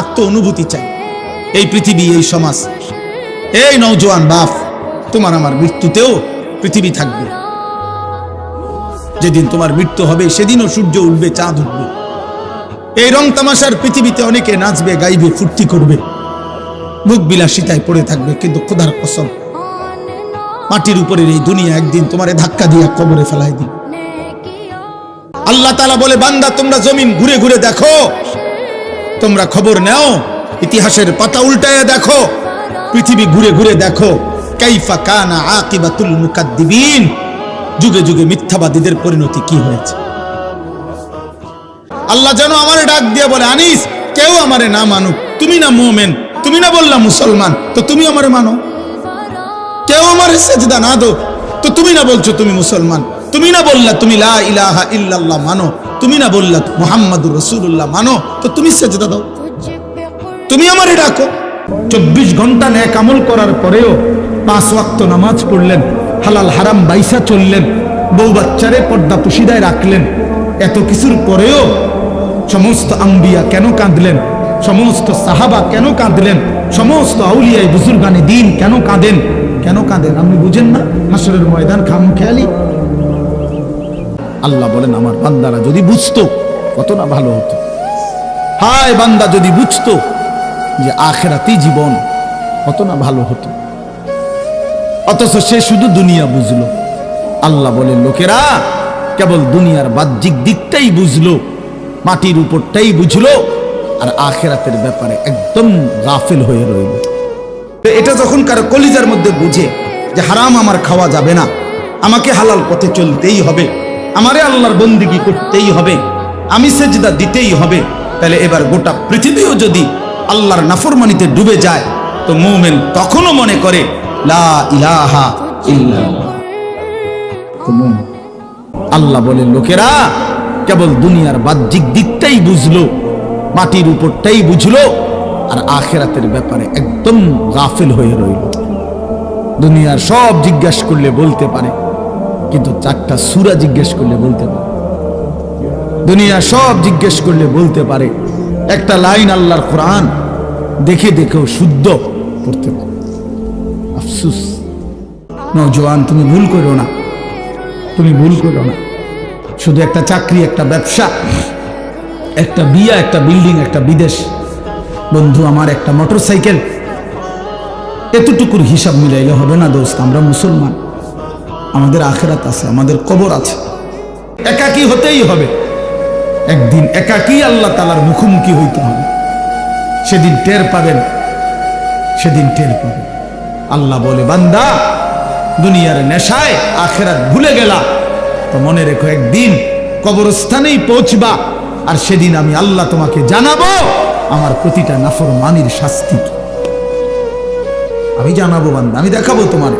আত্ম অনুভূতি চাই। এই পৃথিবী, এই সমাজ। এই নৌজওয়ান বাপ, তোমার আমার মৃত্যুতেও পৃথিবী থাকবে। যেদিন তোমার মৃত্যু হবে, সেদিনও সূর্য উঠবে, চাঁদ উঠবে। এই রং তামাশার পৃথিবীতে অনেকে নাচবে, গাইবে, ফুর্তি করবে। মুখ বিলাসিতায় পড়ে থাকবে, কিন্তু খোদার কসম, মাটির উপরের এই দুনিয়া একদিন তোমারে ধাক্কা দিয়ে কবরে ফেলাই দিবে। আল্লাহ তালা বলে, বান্দা, তোমরা জমিন ঘুরে ঘুরে দেখো। তোমরা খবর নাও, ইতিহাসের পাতা উল্টায় দেখো, পৃথিবী ঘুরে ঘুরে দেখো, কাইফা কানা আকিবাতুল মুকাদ্দিবিন। যুগে যুগে মিথ্যাবাদীদের পরিণতি কি হয়েছে? আল্লাহ যেন আমারে ডাক দিয়ে বলে, আনিস, কেউ আমারে না মানুক। তুমি না মোমেন, তুমি না বললা মুসলমান, তো তুমি আমারে মানো? কেউ আমার সেজদা না দো তো তুমি না বলছো তুমি মুসলমান। তুমি না বললা তুমি লা ইলাহা ইল্লাল্লাহ মানো, তুমি না বললা মুহাম্মাদুর রাসূলুল্লাহ মানো, তো তুমি সেজদা দাও। তুমি আমারে ডাকো। চব্বিশ ঘণ্টা ন্যাক আমল করার পরেও পাঁচ ওয়াক্ত নামাজ পড়লেন, হালাল হারাম বাইসা চললেন, বউ বাচ্চারে পর্দা পুশিদায় রাখলেন। এত কিছুর পরেও সমস্ত আম্বিয়া কেন কাঁদলেন? সমস্ত সাহাবা কেন কাঁদলেন? সমস্ত আউলিয়ায় বুজুর্গানে দিন কেন কাঁদেন? কেন কাঁদেন? আপনি বুঝেন না? হাসরের ময়দান খাম খেয়ালি আল্লাহ বলেন, আমার বান্দারা যদি বুঝতো কত না ভালো হতো। হায় বান্দা, যদি বুঝতো যে আখেরাতি জীবন কত না ভালো হতো। অথচ সে শুধু দুনিয়া বুঝলো। আল্লাহ বলেন, লোকেরা কেবল দুনিয়ার বাহ্যিক দিকটাই বুঝলো, মাটির উপরটাই বুঝলো, আর আখেরাতের ব্যাপারে একদম গাফিল হয়ে রইল। তো এটা যখন কারও কলিজার মধ্যে বুঝে যে হারাম আমার খাওয়া যাবে না, আমাকে হালাল পথে চলতেই হবে আমারে আল্লাহর বন্দিগি করতেই হবে, আমি সেজদা দিতেই হবে। তাহলে এবার গোটা পৃথিবীও যদি আল্লাহর নাফরমানিতে ডুবে যায়, তো মুমেন তখনও মনে করে, লা ইলাহা। আল্লাহ বলে, লোকেরা কেবল দুনিয়ার বাহ্যিক দিকটাই বুঝলো, মাটির উপরটাই বুঝলো, আর আখেরাতের ব্যাপারে একদম গাফিল হয়ে রইল। দুনিয়ার সব জিজ্ঞেস করলে বলতে পারে কিন্তু চারটা সুরা জিজ্ঞেস করলে বলতে পারে। দুনিয়া সব জিজ্ঞেস করলে বলতে পারে। একটা লাইন আল্লাহর কোরআন দেখে দেখেও শুদ্ধ পড়তে পারে। আফসুস। নজওয়ান তুমি ভুল করো না। তুমি ভুল করো না। শুধু একটা চাকরি, একটা ব্যবসা, একটা বিয়া, একটা বিল্ডিং, একটা বিদেশ। বন্ধু, আমার একটা মোটর সাইকেল এতটুকুর হিসাব মিলাইলে হবে না দোস্ত, আমরা মুসলমান। আমাদের আখেরাত আছে, আমাদের কবর আছে। একাকী হতেই হবে। একদিন একাকী আল্লাহ তালার মুখোমুখি হইতে হবে। সেদিন টের পাবেন, সেদিন টের পাবেন। আল্লাহ বলে, বান্দা, দুনিয়ার নেশায় আখেরাত ভুলে গেলা। তো মনে রেখো, একদিন কবরস্থানেই পৌঁছবা আর সেদিন আমি আল্লাহ তোমাকে জানাব আমার প্রতিটা নাফর মানির শাস্তি আমি জানাব বান্দা, আমি দেখাবো তোমার।